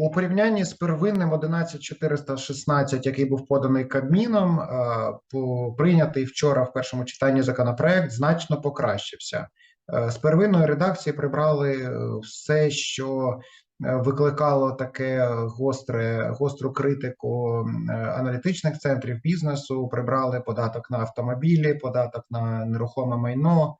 У порівнянні з первинним 11416, який був поданий Кабміном, е, прийнятий вчора в першому читанні законопроект значно покращився. Е, З первинної редакції прибрали е, все, що викликало таке гостре, гостру критику е, аналітичних центрів бізнесу. Прибрали податок на автомобілі, податок на нерухоме майно,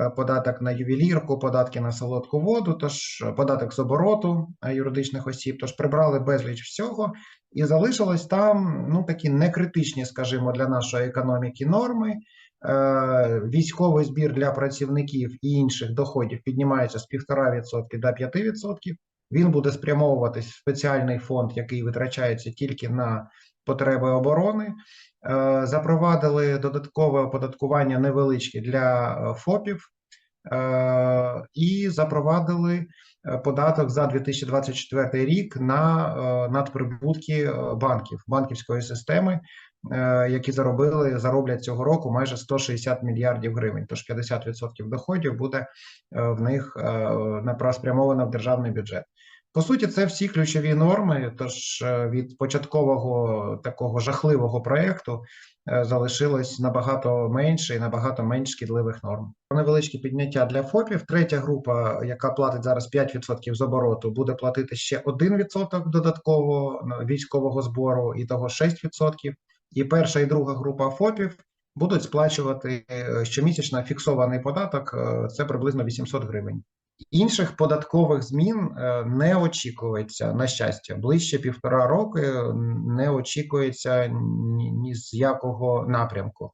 е, податок на ювелірку, податки на солодку воду, тож е, податок з обороту юридичних осіб. Тож прибрали безліч всього, і залишилось там ну такі некритичні, скажімо, для нашої економіки норми. Військовий збір для працівників і інших доходів піднімається з 1,5% до 5%. Він буде спрямовуватись в спеціальний фонд, який витрачається тільки на потреби оборони. Е, Запровадили додаткове оподаткування невеличке для е, ФОПів е, і запровадили податок за 2024 рік на надприбутки банків, банківської системи, які заробили, зароблять цього року майже 160 мільярдів гривень. Тож 50% доходів буде е, в них е, спрямовано в державний бюджет. По суті, це всі ключові норми. Тож е, від початкового такого жахливого проєкту е, залишилось набагато менше і набагато менш шкідливих норм. Невеличке підняття для ФОПів. Третя група, яка платить зараз 5% з обороту, буде платити ще 1% додатково військового збору, і того 6%. І перша і друга група ФОПів будуть сплачувати е, щомісячно фіксований податок, е, це приблизно 800 гривень. Інших податкових змін е, не очікується на щастя. Ближче півтора роки не очікується ні, з якого напрямку.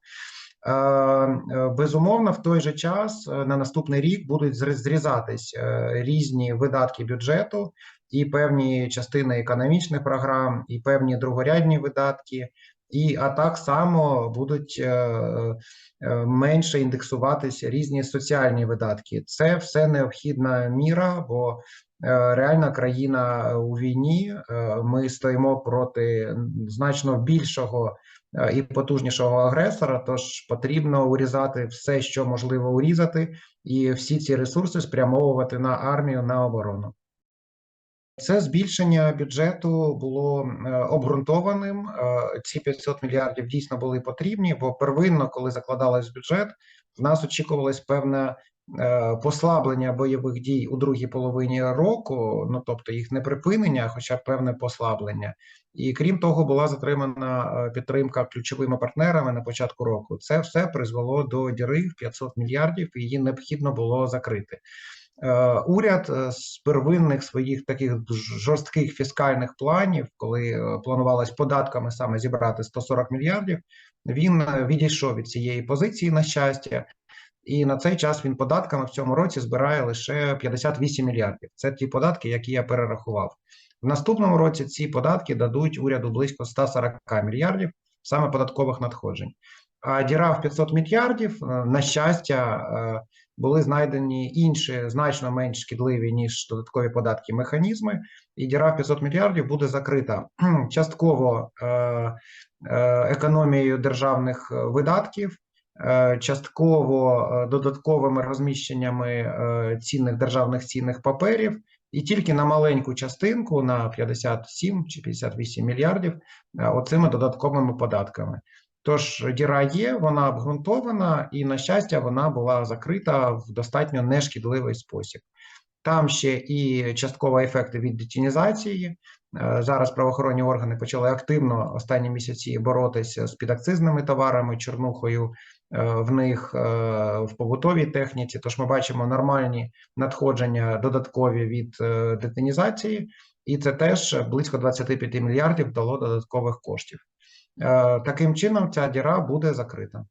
Безумовно, в той же час на наступний рік будуть зрізатись різні видатки бюджету, і певні частини економічних програм, і певні другорядні видатки, і а так само будуть е, е, менше індексуватися різні соціальні видатки. Це все необхідна міра, бо е, реальна країна у війні. Ми стоїмо проти значно більшого і потужнішого агресора. Тож потрібно урізати все, що можливо урізати, і всі ці ресурси спрямовувати на армію на оборону. Це збільшення бюджету було е, обґрунтованим. Е, Ці 500 мільярдів дійсно були потрібні, бо первинно, коли закладалось бюджет, в нас очікувалось певне е, послаблення бойових дій у другій половині року, ну тобто їх не припинення, хоча б певне послаблення. І крім того, була затримана підтримка ключовими партнерами на початку року. Це все призвело до діри в 500 мільярдів, і її необхідно було закрити. Е, Уряд е, з первинних своїх таких жорстких фіскальних планів, коли е, планувалось податками саме зібрати 140 мільярдів, він відійшов від цієї позиції на щастя, і на цей час він податками в цьому році збирає лише 58 мільярдів. Це ті податки, які я перерахував. В наступному році ці податки дадуть уряду близько 140 мільярдів саме податкових надходжень. А діра в 500 мільярдів, е, на щастя, е, були знайдені інші значно менш шкідливі ніж додаткові податки механізми, і діра в 500 мільярдів буде закрита. Частково е, економією державних видатків, частково додатковими розміщеннями цінних державних цінних паперів, і тільки на маленьку частинку на 57 чи 58 мільярдів оцими додатковими податками. Тож діра є, вона обґрунтована, і, на щастя, вона була закрита в достатньо нешкідливий спосіб. Там ще і частково ефекти від детінізації. Е, Зараз правоохоронні органи почали активно останні місяці боротися з підакцизними товарами, чорнухою е, в них е, в побутовій техніці. Тож ми бачимо нормальні надходження додаткові від детінізації, і це теж близько 25 мільярдів дало додаткових коштів. Е, Таким чином, ця діра буде закрита.